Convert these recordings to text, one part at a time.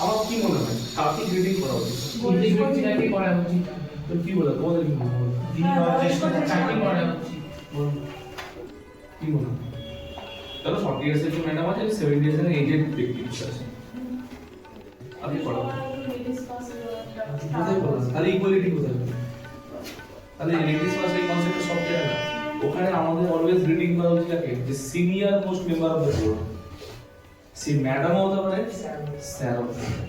আমার কি মনে হয়? কাকে গ্রেডিং করা উচিত? করা উচিত। তো কি বলে? তোমাদের কি মনে হয়? হ্যাঁ, চাকরি করা উচিত? কি মনে হয়? তাহলে ফর্টি ইয়ার্স এর ম্যাডাম আছে সেভেন্টি ইয়ার্স এর এজেড ব্যক্তি আছে। আপনি কোথায় করো তাহলে ইকুয়ালিটি কোথায় তাহলে সব জায়গায় না। ওখানে আমাদের অলওয়েজ রিডিং করা উচিত যে senior most member of the board সে ম্যাডামও হতে পারে স্যারও হতে পারে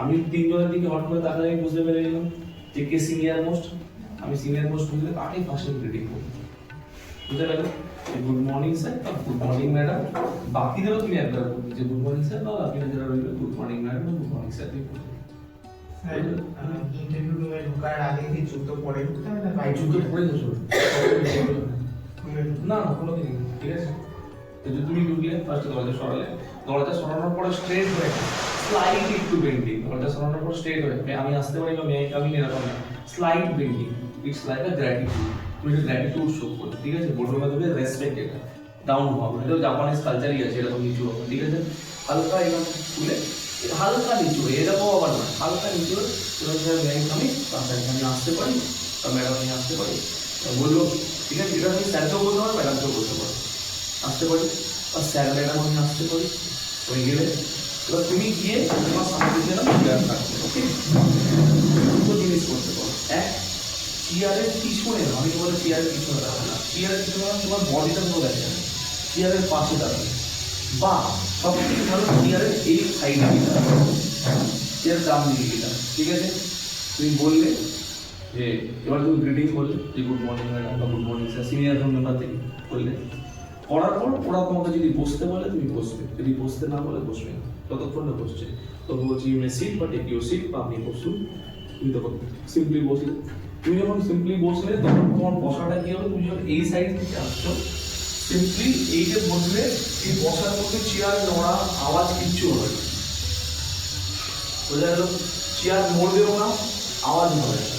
আমি তিনজনের দিকে হট করে আমি বুঝতে পেরে গেলাম যে কে সিনিয়র মোস্ট আমি সিনিয়র মোস্ট বুঝলে তাকেই ফার্স্টে রিডিং করব? বুঝতে পারলে গুড মর্নিং স্যার বা গুড মর্নিং ম্যাডাম বাকিদেরও তুমি একবার যে গুড মর্নিং স্যার বা বাকিরা যারা রইবে গুড মর্নিং ম্যাডাম বা গুড মর্নিং স্যার তুমি বলবে। ইন্টারভিউ রুমে ঢোকার আগে কি জুতো পরে ঢুকতে হবে না জুতো পরে না না কোনো ঠিক আছে? যদি তুমি ঢুকলে ফার্স্ট দরজা সরালে, দরজা সরানোর পরে স্ট্রেট হয়ে স্লাইড একটু বেন্ডিং দরজা সরানোর পর স্ট্রেট হয়ে আমি আসতে পারি বা আমি এরকম না। Slide bending it's like a gratitude তুমি একটা গ্র্যাটিটিউড শো করো ঠিক আছে? বোর্ডের মাধ্যমে রেসপেক্ট এটা। ডাউন হওয়া এটা জাপানিজ কালচারই আছে, এরকম নিচু হবে, ঠিক আছে? হালকা এরকম তুলে, হালকা নিচু এরকম আবার না, হালকা নিচু এবার আমি তাড়াতাড়ি আমি আসতে পারি ম্যাডাম আমি আসতে পারি। বলল, ঠিক আছে? এটা আমি স্যারকেও বলতে পারো ম্যাডামকেও বলতে পারো। আসতে পারি? স্যার ম্যাডাম আমি আসতে পারি? ওই গেলে? এবার তুমি গিয়ে তোমার সামনে দিয়ে না চেয়ার থাকবে ওকে? দুটো জিনিস করতে পারো। এক চেয়ারের পিছনে না, আমি বলে চেয়ারের পিছনে দাঁড়াবে না। চেয়ারের পিছনে মানে তোমার বডিটা পুরো দেখা যাবে চেয়ারের পাশে দাঁড়াবে বা সব থেকে ভালো চেয়ারের এই সাইডে দাঁড়াবে চেয়ার দিকে গিয়ে দাঁড়াবে ঠিক আছে? তুমি বললে যে এবার তুমি গ্রিটিং করলে যে গুড মর্নিং ম্যাডাম বা good morning sir senior member থেকে করলে করার পর ওরা তোমাকে যদি বসতে বলে, তুমি বসবে। যদি বসতে না বলে, বসবে না। ততক্ষণ না বসছে। তখন বলছি ইউ মে সিট বা টেক ইউ সিট বা আপনি বসুন। তুমি তখন সিম্পলি বসলে। তুমি যখন সিম্পলি বসলে, তখন তোমার বসাটা কি হবে? তুমি যখন এই সাইড থেকে আসছো সিম্পলি এই যে বসলে এই বসার মধ্যে চেয়ার নড়া, আওয়াজ কিচ্ছু হবে বোঝা গেল? চেয়ার নড়বেও না, আওয়াজ হবে না।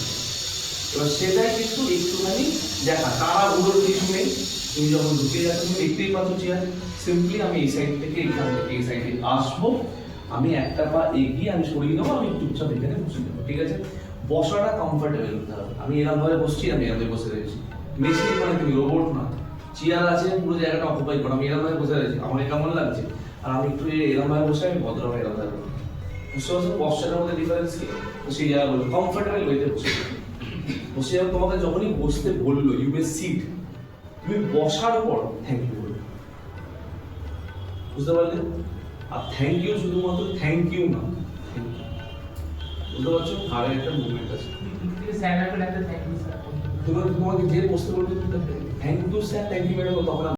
এবার সেটাই কিন্তু একটুখানি দেখা। তারা উড়োর কিছু নেই তুমি যখন ঢুকে যাচ্ছ, তুমি দেখতেই পাচ্ছ চেয়ার সিম্পলি আমি এই সাইড থেকে এইখান থেকে এই সাইডে আসব। আমি একটা পা এগিয়ে আমি সরিয়ে নেব, আমি চুপচাপ এখানে বসে যাব ঠিক আছে? বসাটা কমফর্টেবল হতে হবে। আমি এরকম ভাবে বসছি, আমি এরকম ভাবে বসে রয়েছি। মেশিন মানে তুমি রোবট না। চেয়ার আছে, পুরো জায়গাটা অকুপাই করো। আমি এরকম ভাবে বসে রয়েছি। আমার কেমন লাগছে? আর আমি একটু এরকম ভাবে বসে, আমি ভদ্রভাবে এরকম ভাবে বসে। বুঝতে পারছ? পশ্চারের মধ্যে ডিফারেন্স কি? সেই জায়গাগুলো। কমফর্টেবল ওয়েতে বসে। বসে তোমাকে যখনই বসতে বলল ইউ মে সিট তুমি বসার পর থ্যাংক ইউ বলবে। বুঝতে পারলে? আর থ্যাংক ইউ শুধুমাত্র থ্যাংক ইউ না বুঝতে পারছ? আর একটা মুভমেন্ট আছে। তোমাকে যে বসতে বলবে thank you sir thank you madam তখন